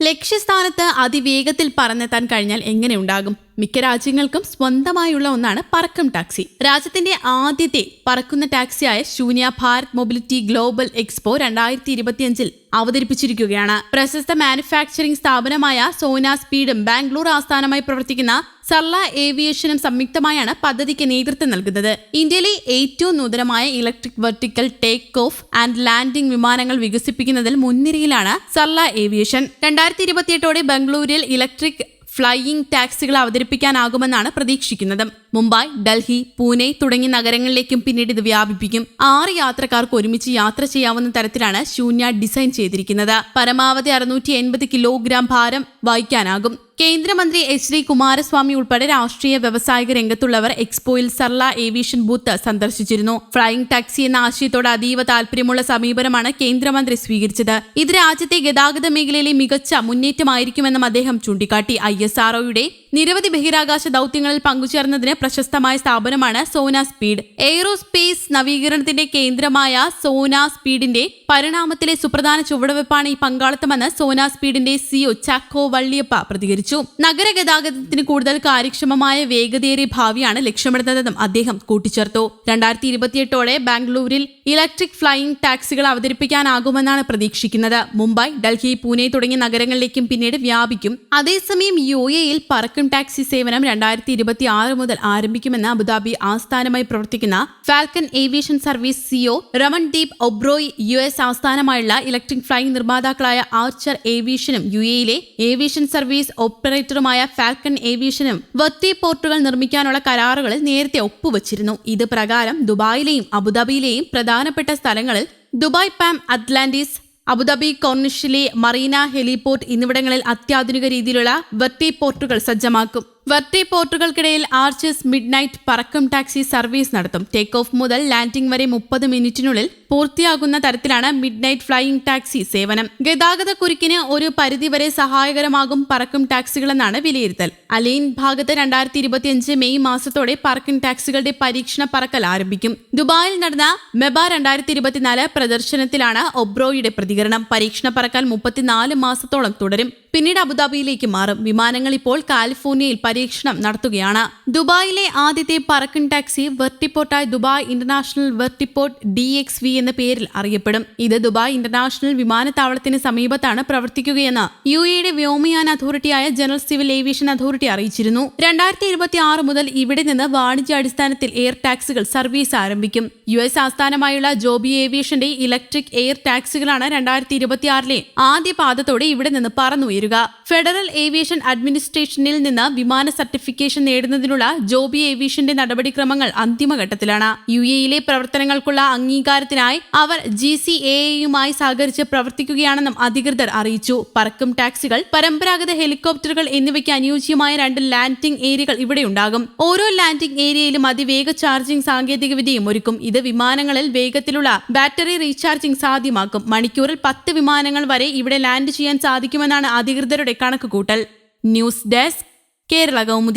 ലക്ഷ്യസ്ഥാനത്ത് അതിവേഗത്തിൽ പറന്നെത്താൻ കഴിഞ്ഞാൽ എങ്ങനെയുണ്ടാകും മിക്ക രാജ്യങ്ങൾക്കും സ്വന്തമായുള്ള ഒന്നാണ് പറക്കം ടാക്സി. രാജ്യത്തിന്റെ ആദ്യത്തെ പറക്കുന്ന ടാക്സിയായ ശൂന്യ ഭാരത് മൊബിലിറ്റി ഗ്ലോബൽ എക്സ്പോ രണ്ടായിരത്തി ഇരുപത്തിയഞ്ചിൽ അവതരിപ്പിച്ചിരിക്കുകയാണ്. പ്രശസ്ത മാനുഫാക്ചറിംഗ് സ്ഥാപനമായ സോന സ്പീഡും ബാംഗ്ലൂർ ആസ്ഥാനമായി പ്രവർത്തിക്കുന്ന സർല ഏവിയേഷനും സംയുക്തമായാണ് പദ്ധതിക്ക് നേതൃത്വം നൽകുന്നത്. ഇന്ത്യയിലെ ഏറ്റവും നൂതനമായ electric vertical take off and landing വിമാനങ്ങൾ വികസിപ്പിക്കുന്നതിൽ മുൻനിരയിലാണ് സർല ഏവിയേഷൻ. രണ്ടായിരത്തി ഇരുപത്തിയെട്ടോടെ ബംഗളൂരിൽ ഇലക്ട്രിക് ഫ്ലൈയിംഗ് ടാക്സികൾ അവതരിപ്പിക്കാനാകുമെന്നാണ് പ്രതീക്ഷിക്കുന്നത്. മുംബൈ ഡൽഹി പൂനെ തുടങ്ങിയ നഗരങ്ങളിലേക്കും പിന്നീട് ഇത് വ്യാപിപ്പിക്കും. ആറ് യാത്രക്കാർക്ക് ഒരുമിച്ച് യാത്ര ചെയ്യാവുന്ന തരത്തിലാണ് ശൂന്യ ഡിസൈൻ ചെയ്തിരിക്കുന്നത്. പരമാവധി അറുന്നൂറ്റി എൺപത് കിലോഗ്രാം ഭാരം വഹിക്കാനാകും. കേന്ദ്രമന്ത്രി എച്ച് ഡി കുമാരസ്വാമി ഉൾപ്പെടെ രാഷ്ട്രീയ വ്യവസായിക രംഗത്തുള്ളവർ എക്സ്പോയിൽ സർല ഏവിയേഷൻ ബൂത്ത് സന്ദർശിച്ചിരുന്നു. ഫ്ലൈയിംഗ് ടാക്സി എന്ന ആശയത്തോട് അതീവ താൽപര്യമുള്ള സമീപനമാണ് കേന്ദ്രമന്ത്രി സ്വീകരിച്ചത്. ഇത് രാജ്യത്തെ ഗതാഗത മേഖലയിലെ മികച്ച മുന്നേറ്റമായിരിക്കുമെന്നും അദ്ദേഹം ചൂണ്ടിക്കാട്ടി. ഐ എസ് ആർഒയുടെ നിരവധി ബഹിരാകാശ ദൌത്യങ്ങളിൽ പങ്കുചേർന്നതിന് പ്രശസ്തമായ സ്ഥാപനമാണ് സോന സ്പീഡ്. എയ്റോസ്പേസ് നവീകരണത്തിന്റെ കേന്ദ്രമായ സോന സ്പീഡിന്റെ പരിണാമത്തിലെ സുപ്രധാന ചുവടുവെപ്പാണ് ഈ പങ്കാളിത്തമെന്ന് സോന സ്പീഡിന്റെ സിഒ ചാക്കോ വള്ളിയപ്പ പ്രതികരിച്ചു. നഗര ഗതാഗതത്തിന് കൂടുതൽ കാര്യക്ഷമമായ വേഗതയേറിയ ഭാവിയാണ് ലക്ഷ്യമിടുന്നതെന്നും അദ്ദേഹം കൂട്ടിച്ചേർത്തു. രണ്ടായിരത്തി ഇരുപത്തിയെട്ടോടെ ബാംഗ്ലൂരിൽ ഇലക്ട്രിക് ഫ്ലൈയിംഗ് ടാക്സികൾ അവതരിപ്പിക്കാനാകുമെന്നാണ് പ്രതീക്ഷിക്കുന്നത്. മുംബൈ ഡൽഹി പൂനെ തുടങ്ങിയ നഗരങ്ങളിലേക്കും പിന്നീട് വ്യാപിക്കും. അതേസമയം യു എയിൽ പറക്കും ടാക്സി സേവനം രണ്ടായിരത്തി ഇരുപത്തി ആറ് മുതൽ ആരംഭിക്കുമെന്ന് അബുദാബി ആസ്ഥാനമായി പ്രവർത്തിക്കുന്ന Falcon aviation service CEO Ramandeep Oberoi U S ആസ്ഥാനമായുള്ള ഇലക്ട്രിക് ഫ്ലൈയിംഗ് നിർമ്മാതാക്കളായ ആർച്ചർ ഏവിയേഷനും യു എയിലെ ഏവിയേഷൻ സർവീസ് ഓപ്പറേറ്ററുമായ ഫാൽക്കൺ ഏവിയേഷനും വത്തി പോർട്ടുകൾ നിർമ്മിക്കാനുള്ള കരാറുകളിൽ നേരത്തെ ഒപ്പുവച്ചിരുന്നു. ഇത് പ്രകാരം ദുബായിലെയും അബുദാബിയിലെയും പ്രധാനപ്പെട്ട സ്ഥലങ്ങളിൽ Dubai palm Atlantis Abu Dhabi കോർണിഷിലെ marina heliport എന്നിവിടങ്ങളിൽ അത്യാധുനിക രീതിയിലുള്ള വെർട്ടി പോർട്ടുകൾ സജ്ജമാക്കും. വെർട്ടി പോർട്ടുകൾക്കിടയിൽ ആർച്ചസ് മിഡ് നൈറ്റ് പറക്കും ടാക്സി സർവീസ് നടത്തും. ടേക്ക് ഓഫ് മുതൽ ലാൻഡിംഗ് വരെ മുപ്പത് മിനിറ്റിനുള്ളിൽ പൂർത്തിയാകുന്ന തരത്തിലാണ് മിഡ് നൈറ്റ് ഫ്ലൈയിംഗ് ടാക്സി സേവനം. ഗതാഗത കുരുക്കിന് ഒരു പരിധിവരെ സഹായകരമാകും പറക്കും ടാക്സികളെന്നാണ് വിലയിരുത്തൽ. അലീൻ ഭാഗത്ത് രണ്ടായിരത്തി ഇരുപത്തിയഞ്ച് മെയ് മാസത്തോടെ പറക്കും ടാക്സികളുടെ പരീക്ഷണ പറക്കൽ ആരംഭിക്കും. ദുബായിൽ നടന്ന മെബ രണ്ടായിരത്തി ഇരുപത്തിനാല് പ്രദർശനത്തിലാണ് ഒബ്രോയുടെ പ്രതികരണം. പരീക്ഷണ പറക്കൽ മുപ്പത്തിനാല് മാസത്തോളം തുടരും. പിന്നീട് അബുദാബിയിലേക്ക് മാറും. വിമാനങ്ങൾ ഇപ്പോൾ കാലിഫോർണിയയിൽ പരീക്ഷണം നടത്തുകയാണ്. ദുബായിലെ ആദ്യത്തെ പറക്കൻ taxi വെർട്ടിപ്പോർട്ടായി Dubai international vertiport D X V എന്ന പേരിൽ അറിയപ്പെടും. ഇത് ദുബായ് ഇന്റർനാഷണൽ വിമാനത്താവളത്തിന് സമീപത്താണ് പ്രവർത്തിക്കുകയെന്ന് യു എയുടെ വ്യോമയാന അതോറിറ്റിയായ ജനറൽ സിവിൽ ഏവിയേഷൻ അതോറിറ്റി അറിയിച്ചിരുന്നു. രണ്ടായിരത്തി ഇരുപത്തി ആറ് മുതൽ ഇവിടെ നിന്ന് വാണിജ്യാടിസ്ഥാനത്തിൽ എയർ ടാക്സികൾ സർവീസ് ആരംഭിക്കും. യു എസ് ആസ്ഥാനമായുള്ള ജോബി ഏവിയേഷന്റെ ഇലക്ട്രിക് എയർ ടാക്സികളാണ് രണ്ടായിരത്തി ഇരുപത്തിയാറിലെ ആദ്യ പാദത്തോടെ ഇവിടെ നിന്ന് പറന്നുയരുക. ഫെഡറൽ ഏവിയേഷൻ അഡ്മിനിസ്ട്രേഷനിൽ നിന്ന് വിമാന സർട്ടിഫിക്കേഷൻ നേടുന്നതിനുള്ള ജോബി ഏവിയേഷന്റെ നടപടിക്രമങ്ങൾ അന്തിമഘട്ടത്തിലാണ്. യു എയിലെ പ്രവർത്തനങ്ങൾക്കുള്ള അംഗീകാരത്തിനായി അവർ ജി സി എയുമായി സഹകരിച്ച് പ്രവർത്തിക്കുകയാണെന്നും അധികൃതർ അറിയിച്ചു. പറക്കും ടാക്സികൾ പരമ്പരാഗത ഹെലികോപ്റ്ററുകൾ എന്നിവയ്ക്ക് അനുയോജ്യമായ രണ്ട് ലാൻഡിംഗ് ഏരിയകൾ ഇവിടെ ഉണ്ടാകും ഓരോ ലാൻഡിംഗ് ഏരിയയിലും അതിവേഗ ചാർജിംഗ് സാങ്കേതികവിദ്യയും ഒരുക്കും. ഇത് വിമാനങ്ങളിൽ വേഗത്തിലുള്ള ബാറ്ററി റീചാർജിംഗ് സാധ്യമാക്കും. മണിക്കൂറിൽ പത്ത് വിമാനങ്ങൾ വരെ ഇവിടെ ലാൻഡ് ചെയ്യാൻ സാധിക്കുമെന്നാണ് അധികൃതരുടെ കണക്കുകൂട്ടൽ. News desk ¿Qué era la goma?